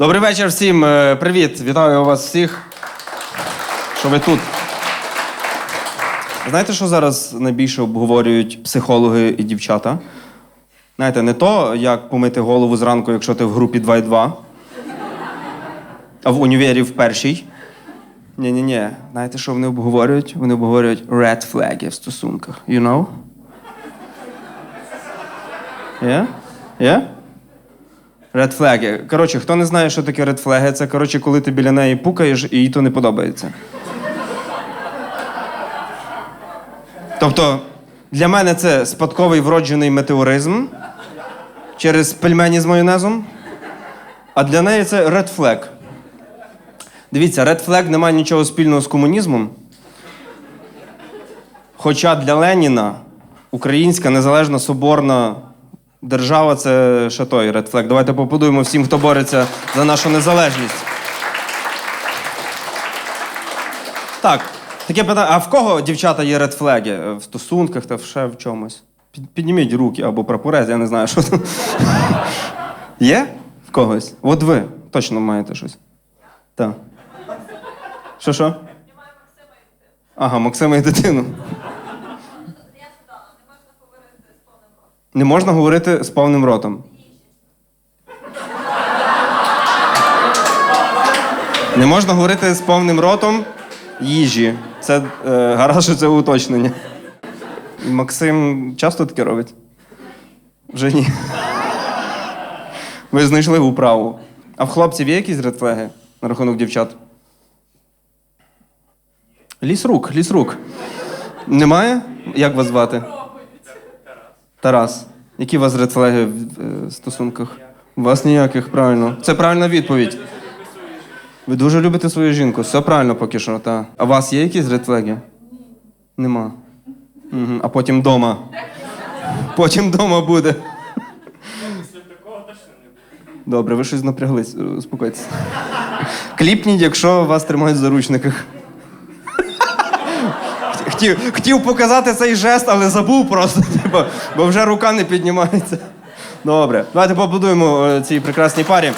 Добрий вечір всім. Е, Привіт, вітаю вас всіх. Що ви тут? Знаєте, що зараз найбільше обговорюють психологи і дівчата? Знаєте, не то, як помити голову зранку, якщо ти в групі 2,2, а в універі в першій. Ні-ні-ні. Знаєте, що вони обговорюють? Вони обговорюють red flaги в стосунках. You know? Yeah? Yeah? Red flaги. Коротше, хто не знає, що таке red flaги, це коротше, коли ти біля неї пукаєш і їй то не подобається. Тобто, для мене це спадковий вроджений метеоризм через пельмені з майонезом, а для неї це red flag. Дивіться, flag не має нічого спільного з комунізмом. Хоча для Леніна українська незалежна соборна держава це ще той flag. Давайте поаплодуємо всім, хто бореться за нашу незалежність. Так, таке питання. А в кого, дівчата, є flag? В стосунках та ще в чомусь? Підніміть руки або прапорець, я не знаю, що там. Є? В когось? От ви точно маєте щось. Так. Що що? Ага, Максима і дитину. Не можна говорити з повним ротом. Не можна говорити з повним ротом їжі. Це е, гаразд, що це уточнення. Максим часто таке робить? Вже ні. Ви знайшли управу. А в хлопців є якісь редфлеги на рахунок дівчат? Ліс рук, ліс рук. Немає? Як вас звати? Тарас. Які у вас редфлеги в е, стосунках? У вас ніяких, правильно. Це правильна відповідь. Ви дуже любите свою жінку. Все правильно поки що, так. А у вас є якісь редфлеги? Нема. Угу. А потім вдома. Потім вдома буде. Добре, ви щось напряглись, успокойтесь. Кліпніть, якщо вас тримають в заручниках. Хотів, хотів показати цей жест, але забув просто, типу, бо вже рука не піднімається. Добре, давайте побудуємо е, цій прекрасній парі.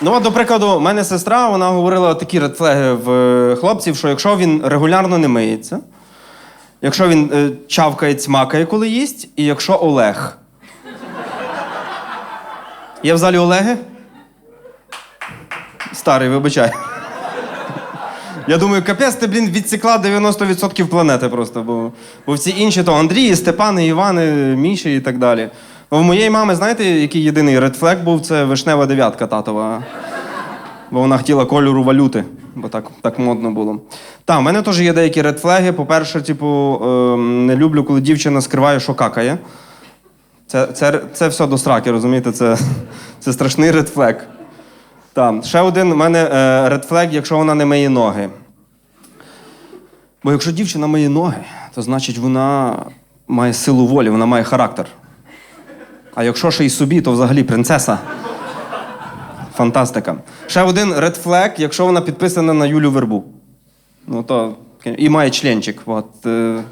Ну, от, до прикладу, мене сестра, вона говорила такі редфлеги в е, хлопців, що якщо він регулярно не миється, якщо він е, чавкає, цмакає, коли їсть, і якщо Олег. Є в залі Олеги? Старий, вибачай. Я думаю, капець, ти, блін, відсікла 90% планети просто, бо, бо всі інші то Андрії, Степани, Івани, Міші і так далі. В моєї мами, знаєте, який єдиний редфлек був, це вишнева дев'ятка татова. Бо вона хотіла кольору валюти, бо так, так модно було. Так, в мене теж є деякі редфлеги. По-перше, типу, е, не люблю, коли дівчина скриває, що какає. Це, це, це все до сраки, розумієте? Це, це страшний редфлек. Так, ще один у мене редфлег, якщо вона не миє ноги. Бо якщо дівчина миє ноги, то значить вона має силу волі, вона має характер. А якщо ще й собі, то взагалі принцеса. Фантастика. Ще один редфлег, якщо вона підписана на Юлю Вербу. Ну то. І має членчик. От, е...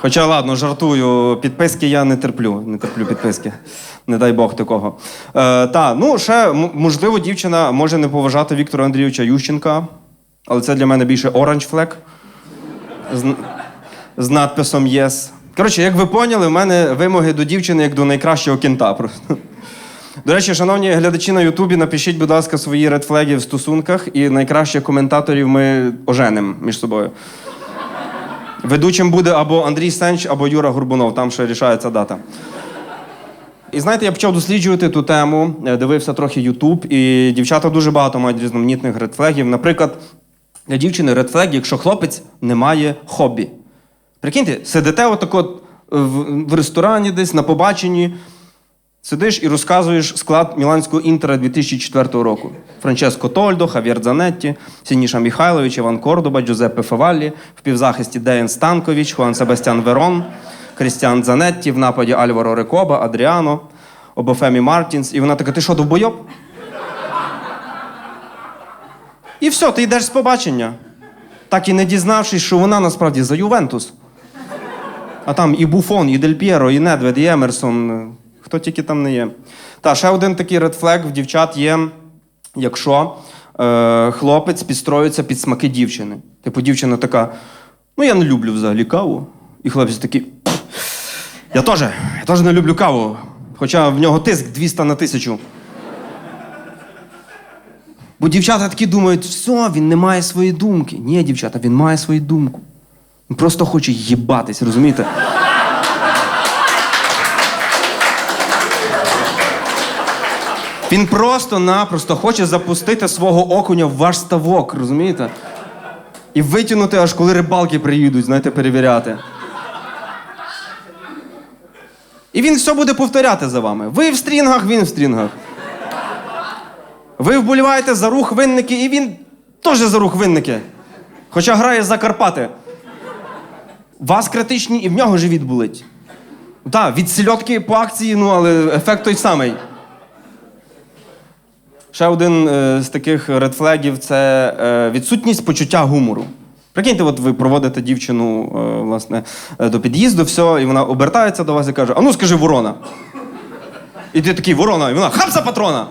Хоча ладно, жартую, підписки я не терплю. Не терплю підписки. Не дай Бог такого. Е, та, ну, ще, можливо, дівчина може не поважати Віктора Андрійовича Ющенка, але це для мене більше оранж флек з, з надписом Єс. Коротше, як ви поняли, в мене вимоги до дівчини як до найкращого кінта. До речі, шановні глядачі на Ютубі, напишіть, будь ласка, свої редфлеги в стосунках, і найкращих коментаторів ми оженимо між собою. Ведучим буде або Андрій Сенч, або Юра Горбунов, там ще рішається дата. І знаєте, я почав досліджувати ту тему, е, дивився трохи Ютуб, і дівчата дуже багато мають різноманітних редфлегів. Наприклад, для дівчини редфлег, якщо хлопець не має хобі. Прикиньте, сидите отак от в, ресторані десь на побаченні, сидиш і розказуєш склад Міланського інтера 2004 року. Франческо Тольдо, Хав'єр Дзанетті, Сініша Міхайлович, Іван Кордоба, Джузеппе Фаваллі, в півзахисті Деян Станкович, Хуан Себастьян Верон, Крістіан Дзанетті, в нападі Альваро Рекоба, Адріано, Обофемі Мартінс. І вона така: ти що, довбойоб? І все, ти йдеш з побачення. Так і не дізнавшись, що вона насправді за Ювентус. А там і Буфон, і Дель П'єро, і Недвед, і Емерсон. Хто тільки там не є. Та, ще один такий редфлег в дівчат є, якщо е, хлопець підстроюється під смаки дівчини. Типу, дівчина така: ну я не люблю взагалі каву. І хлопець такий. Я теж, я теж не люблю каву. Хоча в нього тиск 200 на тисячу. Бо дівчата такі думають, все, він не має своєї думки. Ні, дівчата, він має свою думку. Він просто хоче їбатись, розумієте? Він просто-напросто хоче запустити свого окуня в ваш ставок, розумієте? І витягнути, аж коли рибалки приїдуть, знаєте, перевіряти. І він все буде повторяти за вами. Ви в стрінгах, він в стрінгах. Ви вболіваєте за рух винники, і він теж за рух винники. Хоча грає за Карпати. Вас критичні і в нього живіт болить. Так, від сільотки по акції, ну, але ефект той самий. Ще один е, з таких редфлегів це е, відсутність почуття гумору. Прикиньте, от ви проводите дівчину е, власне, е, до під'їзду, все, і вона обертається до вас і каже: А ну скажи ворона. І ти такий ворона, і вона хапса патрона.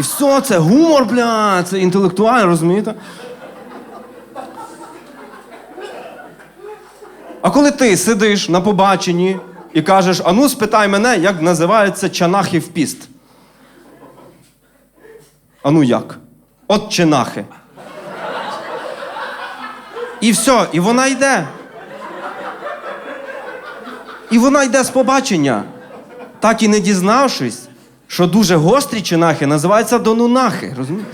І все, це гумор, бля, це інтелектуально, розумієте? А коли ти сидиш на побаченні і кажеш, а ну спитай мене, як називається чанахів піст. А ну як? От чинахи. І все, і вона йде. І вона йде з побачення, так і не дізнавшись, що дуже гострі чинахи називаються донунахи. Розумієте?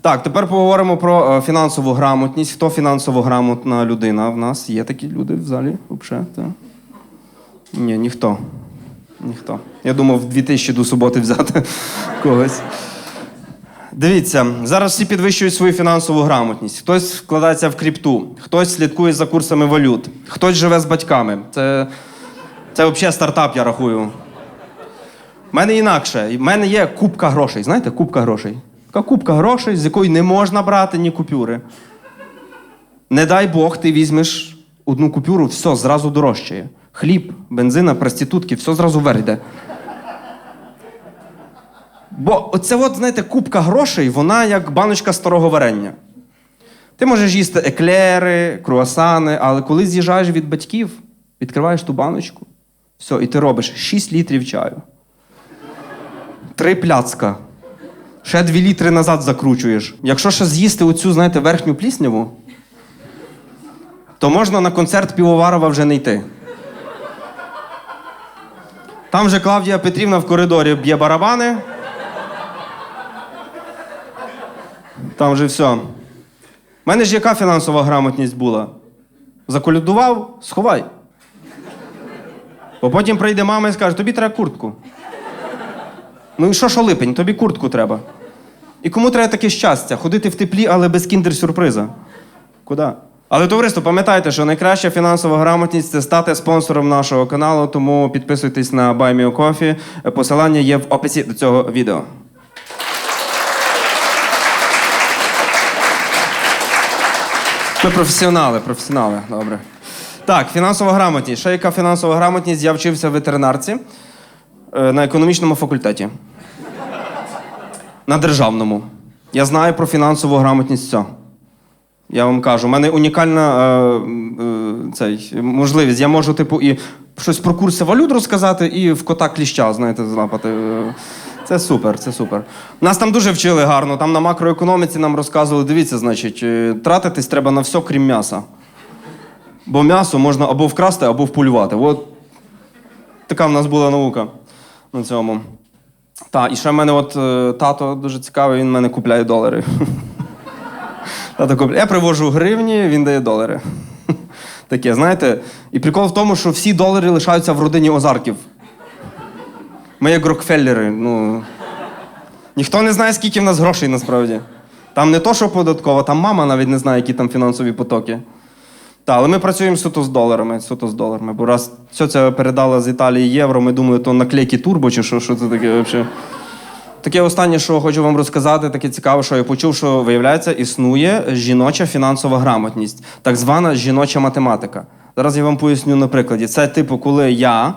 Так, тепер поговоримо про е, фінансову грамотність. Хто фінансово грамотна людина в нас? Є такі люди в залі? Взагалі? Ні, ніхто. Ніхто. Я думав, в 2000 до суботи взяти когось. Дивіться, зараз всі підвищують свою фінансову грамотність. Хтось вкладається в кріпту, хтось слідкує за курсами валют, хтось живе з батьками. Це, це взагалі стартап, я рахую. У мене інакше. У мене є купка грошей. Знаєте, купка грошей. Така купка грошей, з якої не можна брати ні купюри. Не дай Бог, ти візьмеш одну купюру, все зразу дорожчає. Хліб, бензина, проститутки, все зразу вверх йде. Бо оце, от, знаєте, купка грошей, вона як баночка старого варення. Ти можеш їсти еклери, круасани, але коли з'їжджаєш від батьків, відкриваєш ту баночку, все, і ти робиш 6 літрів чаю. Три пляцка. Ще 2 літри назад закручуєш. Якщо ще з'їсти оцю, знаєте, верхню плісняву, то можна на концерт Півоварова вже не йти. Там вже Клавдія Петрівна в коридорі б'є барабани. Там вже все. У мене ж яка фінансова грамотність була? Заколядував, сховай. Бо потім прийде мама і скаже, тобі треба куртку. Ну і що, що липень, тобі куртку треба. І кому треба таке щастя? Ходити в теплі, але без кіндер-сюрприза. Куди? Але товариство, пам'ятайте, що найкраща фінансова грамотність це стати спонсором нашого каналу, тому підписуйтесь на Buy Me Coffee. Посилання є в описі до цього відео. Ми професіонали, професіонали, добре. Так, фінансова грамотність. Ще яка фінансова грамотність? Я вчився в ветеринарці е, на економічному факультеті. На державному. Я знаю про фінансову грамотність все. Я вам кажу, у мене унікальна е, е, цей, можливість. Я можу, типу, і щось про курси валют розказати, і в кота кліща, знаєте, злапати. Е, Це супер, це супер. Нас там дуже вчили гарно. Там на макроекономіці нам розказували, дивіться, значить, е, тратитись треба на все, крім м'яса. Бо м'ясо можна або вкрасти, або вполювати. От така в нас була наука на цьому. Так, і ще в мене от е, тато дуже цікавий, він в мене купляє долари. Тато купляє. Я привожу гривні, він дає долари. Таке, знаєте. І прикол в тому, що всі долари лишаються в родині Озарків. Ми як Рокфеллери. Ну, ніхто не знає, скільки в нас грошей насправді. Там не то, що податково, там мама навіть не знає, які там фінансові потоки. Так, але ми працюємо суто з доларами, суто з доларами. Бо раз все це передала з Італії євро, ми думали, то наклейки турбо чи що, що це таке взагалі. Таке останнє, що хочу вам розказати, таке цікаве, що я почув, що виявляється, існує жіноча фінансова грамотність, так звана жіноча математика. Зараз я вам поясню на прикладі. Це типу, коли я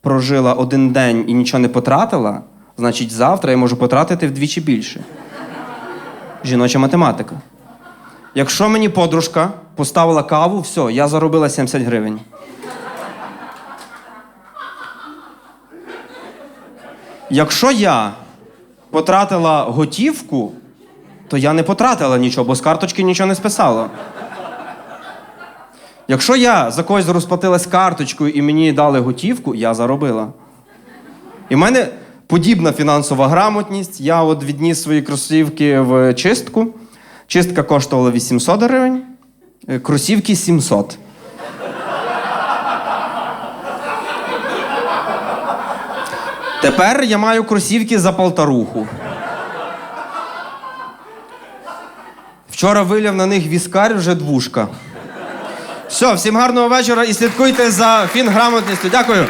прожила один день і нічого не потратила, значить завтра я можу потратити вдвічі більше. Жіноча математика. Якщо мені подружка поставила каву, все, я заробила 70 гривень. Якщо я потратила готівку, то я не потратила нічого, бо з карточки нічого не списала. Якщо я за когось розплатилась карточкою і мені дали готівку, я заробила. І в мене подібна фінансова грамотність. Я от відніс свої кросівки в чистку. Чистка коштувала 800 гривень, е, кросівки 700. Тепер я маю кросівки за полторуху. Вчора виляв на них віскар вже двушка. Все, всім гарного вечора і слідкуйте за фінграмотністю. Дякую.